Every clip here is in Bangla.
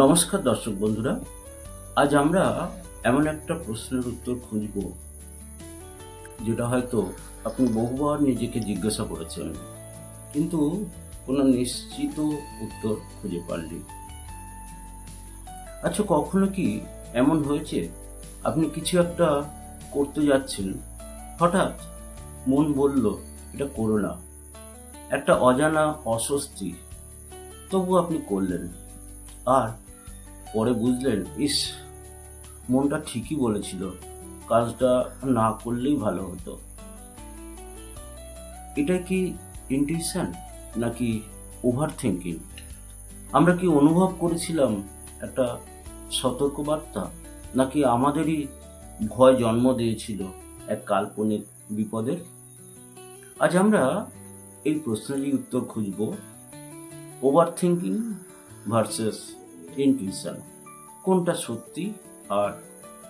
নমস্কার দর্শক বন্ধুরা, আজ আমরা এমন একটা প্রশ্নের উত্তর খুঁজব, যেটা হয়তো আপনি বহুবার নিজেকে জিজ্ঞাসা করেছেন, কিন্তু কোনো নিশ্চিত উত্তর খুঁজে পাননি। আচ্ছা কখনো কি এমন হয়েছে? আপনি কিছু একটা করতে যাচ্ছেন, হঠাৎ মন বলল, এটা করো না। একটা অজানা অস্বস্তি তবু আপনি করলেন। আর পরে বুঝলেন, ইস, মনটা ঠিকই বলেছিল, কাজটা না করলেই ভালো হতো। এটা কি ইন্টিউশন নাকি ওভার থিঙ্কিং আমরা কি অনুভব করেছিলাম একটা সতর্কবার্তা, নাকি আমাদেরই ভয় জন্ম দিয়েছিল এক কাল্পনিক বিপদের? আজ আমরা এই প্রশ্নেরই উত্তর খুঁজব ওভার থিঙ্কিং ভার্সেস ইনটিউশন কোনটা সত্যি আর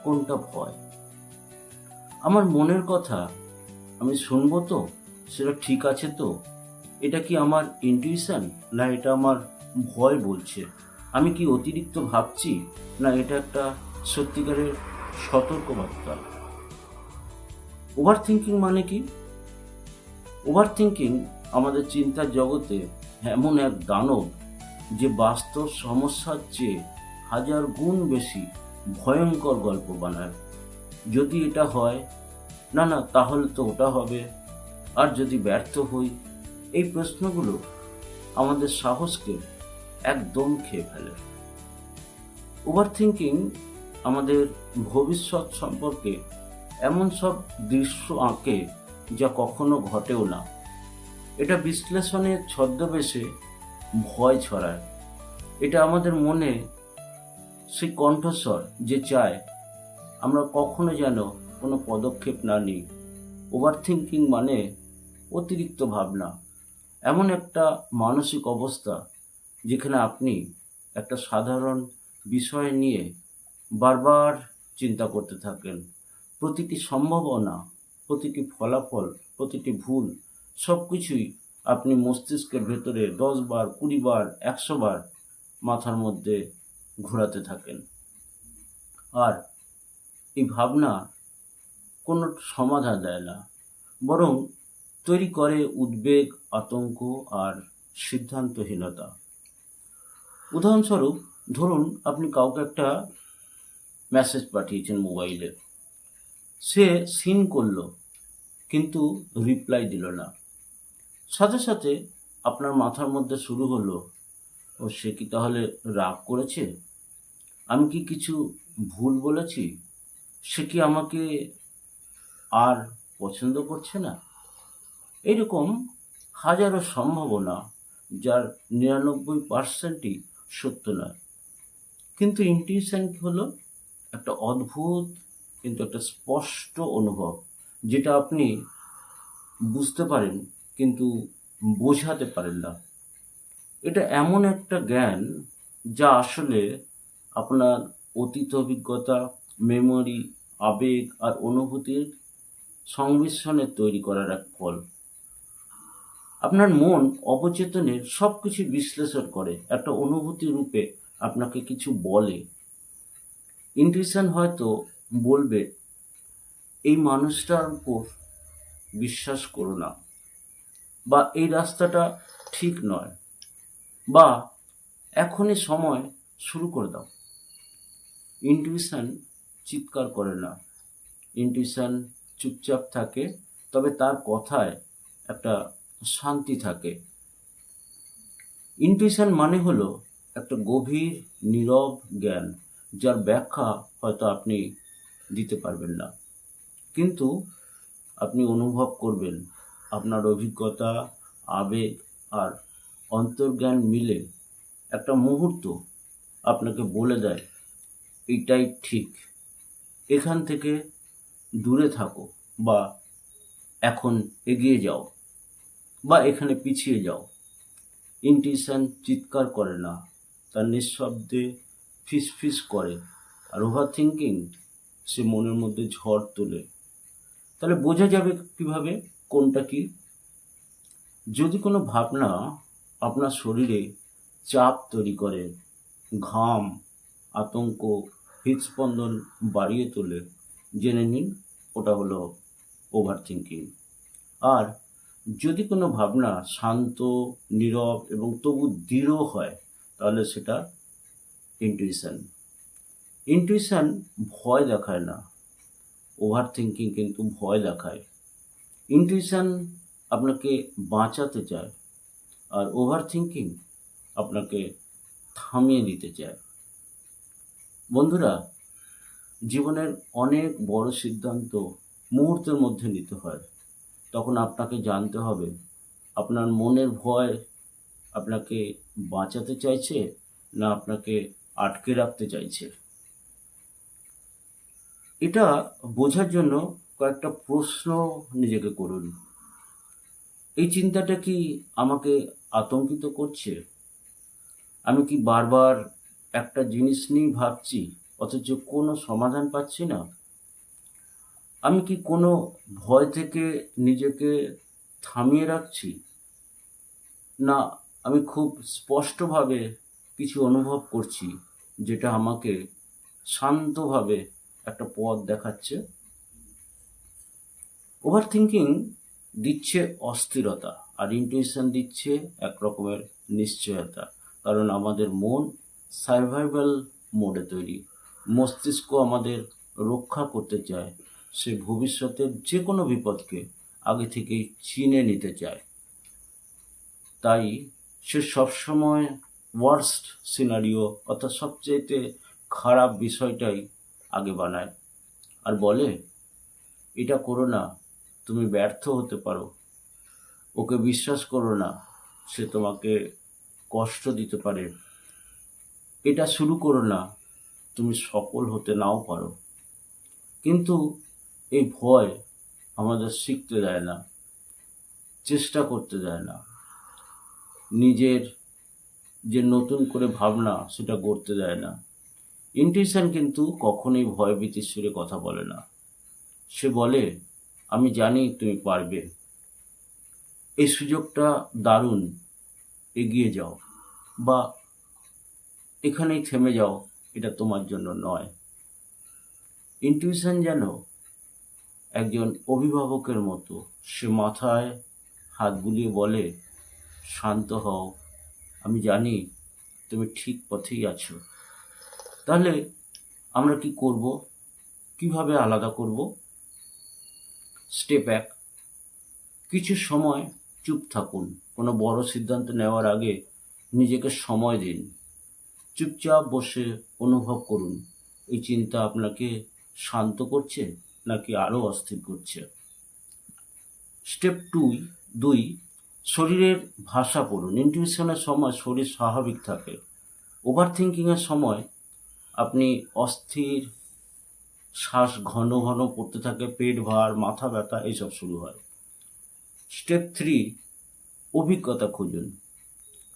কোনটা ভয়? আমার মনের কথা আমি শুনব তো? সেটা ঠিক আছে তো? এটা কি আমার ইনটিউশন না এটা আমার ভয় বলছে? আমি কি অতিরিক্ত ভাবছি? না এটা একটা সত্যিকারের সতর্কবার্তা? ওভার থিঙ্কিং মানে কি? ওভার থিঙ্কিং আমাদের চিন্তার জগতে এমন এক দানব যে বাস্তব সমস্যার চেয়ে হাজার গুণ বেশি ভয়ঙ্কর গল্প বানায়। যদি এটা হয়, না না, তাহলে তো ওটা হবে। আর যদি ব্যর্থ হই, এই প্রশ্নগুলো আমাদের সাহসকে একদম খেয়ে ফেলে। ওভার থিঙ্কিং আমাদের ভবিষ্যৎ সম্পর্কে এমন সব দৃশ্য আঁকে যা কখনো ঘটেও না। এটা বিশ্লেষণের ছদ্মবেশে ভয় ছড়ায়। এটা আমাদের মনে সেই কণ্ঠস্বর যে চায়, আমরা কখনো যেন কোনো পদক্ষেপ না নিই। ওভার থিঙ্কিং মানে অতিরিক্ত ভাবনা। এমন একটা মানসিক অবস্থা যেখানে আপনি একটা সাধারণ বিষয় নিয়ে বারবার চিন্তা করতে থাকেন। প্রতিটি সম্ভাবনা, প্রতিটি ফলাফল, প্রতিটি ভুল সব কিছুই আপনি মস্তিষ্কের ভেতরে দশ বার, কুড়ি বার, একশো বার মাথার মধ্যে ঘোরাতে থাকেন। আর এই ভাবনা কোনো সমাধান দেয় না, বরং তৈরি করে উদ্বেগ, আতঙ্ক আর সিদ্ধান্তহীনতা। উদাহরণস্বরূপ, ধরুন আপনি কাউকে একটা মেসেজ পাঠিয়েছেন মোবাইলে সে সিন করল, কিন্তু রিপ্লাই দিল না। সাথে সাথে আপনার মাথার মধ্যে শুরু হলো ও সে কি তাহলে রাগ করেছে? আমি কি কিছু ভুল বলেছি? সে কি আমাকে আর পছন্দ করছে না? এরকম হাজারো সম্ভাবনা যার নিরানব্বই পার্সেন্টই সত্য নয়। কিন্তু ইন্টিউশন হলো? একটা অদ্ভুত, কিন্তু একটা স্পষ্ট অনুভব, যেটা আপনি বুঝতে পারেন, কিন্তু বোঝাতে পারেন না। এটা এমন একটা জ্ঞান যা আসলে আপনার অতীত অভিজ্ঞতা মেমোরি আবেগ আর অনুভূতির সংমিশ্রণে তৈরি করার এক ফল। আপনার মন অবচেতনের সব কিছু বিশ্লেষণ করে, একটা অনুভূতি রূপে আপনাকে কিছু বলে। ইন্টিউশন হয়তো বলবে, এই মানুষটার উপর বিশ্বাস করো না বা এই রাস্তাটা ঠিক নয়। বা এখনই সময় শুরু করে দাও। ইন্টিউশন চিৎকার করে না। ইন্টিউশন চুপচাপ থাকে, তবে তার কথায় একটা শান্তি থাকে। ইন্টিউশন মানে হলো একটা গভীর, নীরব জ্ঞান, যার ব্যাখ্যা হয়তো আপনি দিতে পারবেন না। কিন্তু আপনি অনুভব করবেন আপনার অভিজ্ঞতা, আবেগ আর অন্তর্জ্ঞান মিলে একটা মুহূর্ত আপনাকে বলে দেয় এইটাই ঠিক। এখান থেকে দূরে থাকো বা এখন এগিয়ে যাও বা এখানে পিছিয়ে যাও। ইন্টিউশন চিৎকার করে না, তার নিঃশব্দে ফিস ফিস করে, আর ওভার থিঙ্কিং সে মনের মধ্যে ঝড় তোলে। তাহলে বোঝা যাবে কীভাবে কোনটা কি? যদি কোনো ভাবনা আপনার শরীরে চাপ তৈরি করে, ঘাম, আতঙ্ক হৃদস্পন্দন বাড়িয়ে তোলে। জেনে নিন, ওটা হলো ওভার থিঙ্কিং আর যদি কোনো ভাবনা শান্ত, নীরব এবং তবু দৃঢ় হয়, তাহলে সেটা ইন্টুইশন ইন্টুইশন ভয় দেখায় না। ওভার থিঙ্কিং কিন্তু ভয় দেখায়। ইন্টুইশন আপনাকে বাঁচাতে চায়। আর ওভার থিঙ্কিং আপনাকে থামিয়ে দিতে চায়। বন্ধুরা, জীবনের অনেক বড় সিদ্ধান্ত মুহূর্তের মধ্যে নিতে হয়। তখন আপনাকে জানতে হবে, আপনার মনের ভয় আপনাকে বাঁচাতে চাইছে না আপনাকে আটকে রাখতে চাইছে? এটা বোঝার জন্য কয়েকটা প্রশ্ন নিজেকে করুন। এই চিন্তাটা কি আমাকে আতঙ্কিত করছে? আমি কি বারবার একটা জিনিস নিয়ে ভাবছি, অথচ কোনো সমাধান পাচ্ছি না? আমি কি কোনো ভয় থেকে নিজেকে থামিয়ে রাখছি? না, আমি খুব স্পষ্টভাবে কিছু অনুভব করছি, যেটা আমাকে শান্তভাবে একটা পথ দেখাচ্ছে। ওভার থিঙ্কিং দিচ্ছে অস্থিরতা আর ইন্টুইশন দিচ্ছে এক রকমের নিশ্চয়তা। কারণ আমাদের মন সার্ভাইভাল মোডে তৈরি। মস্তিষ্ক আমাদের রক্ষা করতে চায়। সে ভবিষ্যতের যে কোনো বিপদকে আগে থেকেই চিনে নিতে চায়। তাই সে সবসময় ওয়ার্স্ট সিনারিও অর্থাৎ সবচেয়ে খারাপ বিষয়টাই আগে বানায়। আর বলে, এটা করো না তুমি ব্যর্থ হতে পারো। ওকে বিশ্বাস করো না, সে তোমাকে কষ্ট দিতে পারে। এটা শুরু করো না, তুমি সফল হতে নাও পারো। কিন্তু এই ভয় আমাদের শিখতে দেয় না, চেষ্টা করতে দেয় না। নিজের যে নতুন করে ভাবনা, সেটা গড়তে দেয় না। ইন্টিউশন কিন্তু কখনোই ভয়ভীতির সুরে কথা বলে না। সে বলে আমি জানি তুমি পারবে। এই সুযোগটা দারুণ, এগিয়ে যাও বা এখানেই থেমে যাও, এটা তোমার জন্য নয়। ইন্টিউশন যেন একজন অভিভাবকের মতো সে মাথায় হাত বুলিয়ে বলে, শান্ত হও, আমি জানি তুমি ঠিক পথেই আছো। তাহলে আমরা কি করব? কীভাবে আলাদা করব? স্টেপ এক কিছু সময় চুপ থাকুন। কোনো বড় সিদ্ধান্ত নেওয়ার আগে নিজেকে সময় দিন। চুপচাপ বসে অনুভব করুন। এই চিন্তা আপনাকে শান্ত করছে নাকি আরও অস্থির করছে? স্টেপ টু দুই, শরীরের ভাষা পড়ুন। ইন্টিউশনের সময় শরীর স্বাভাবিক থাকে। ওভার থিঙ্কিংয়ের সময় আপনি অস্থির শ্বাস ঘন ঘন পড়তে থাকে, পেট ভার, মাথা ব্যথা, এইসব শুরু হয়। স্টেপ থ্রি অভিজ্ঞতা খুঁজুন।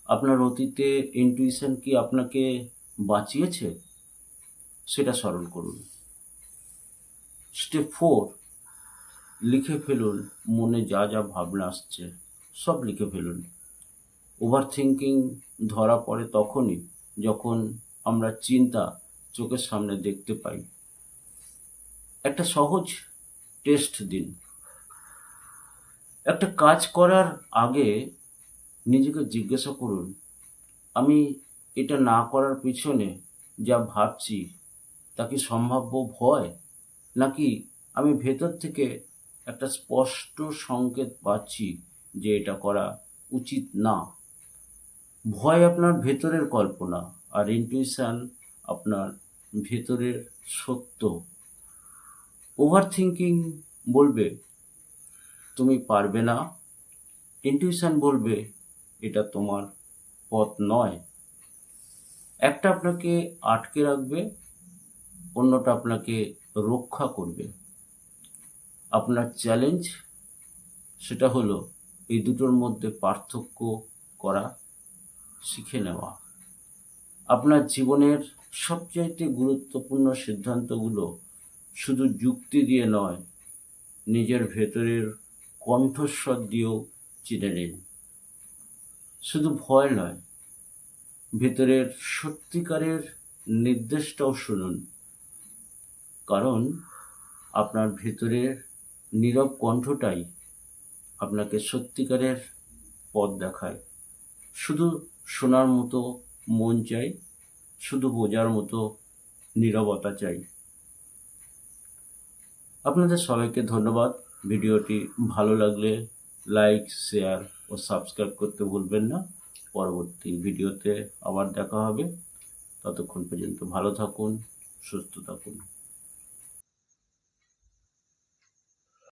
আপনার অতীতে ইন্টুইশন কি আপনাকে বাঁচিয়েছে? সেটা স্মরণ করুন। স্টেপ ফোর লিখে ফেলুন, মনে যা যা ভাবনা আসছে, সব লিখে ফেলুন। ওভার থিঙ্কিং ধরা পড়ে তখনই যখন আমরা চিন্তা চোখের সামনে দেখতে পাই। একটা সহজ টেস্ট দিন। একটা কাজ করার আগে নিজেকে জিজ্ঞাসা করুন, আমি এটা না করার পিছনে যা ভাবছি, তা কি সম্ভাব্য ভয়? নাকি আমি ভেতর থেকে একটা স্পষ্ট সংকেত পাচ্ছি যে এটা করা উচিত না? ভয় আপনার ভেতরের কল্পনা আর ইন্টুইশন আপনার ভেতরের সত্য। ওভার থিঙ্কিং বলবে, তুমি পারবে না। ইন্টুইশন বলবে, এটা তোমার পথ নয়। একটা আপনাকে আটকে রাখবে, অন্যটা আপনাকে রক্ষা করবে। আপনার চ্যালেঞ্জ সেটা হলো এই দুটোর মধ্যে পার্থক্য করা, শিখে নেওয়া। আপনার জীবনের সবচাইতে গুরুত্বপূর্ণ সিদ্ধান্তগুলো শুধু যুক্তি দিয়ে নয়, নিজের ভেতরের কণ্ঠস্বর দিয়েও চিনে নিন। শুধু ভয় নয়, ভেতরের সত্যিকারের নির্দেশটাও শুনুন। কারণ আপনার ভেতরের নীরব কণ্ঠটাই আপনাকে সত্যিকারের পথ দেখায়। শুধু শোনার মতো মন চাই, শুধু বোঝার মতো নীরবতা চাই। আপনাদের সবাইকে ধন্যবাদ। ভিডিওটি ভালো লাগলে লাইক, শেয়ার ও সাবস্ক্রাইব করতে ভুলবেন না। পরবর্তী ভিডিওতে আবার দেখা হবে। ততক্ষণ পর্যন্ত ভালো থাকুন, সুস্থ থাকুন।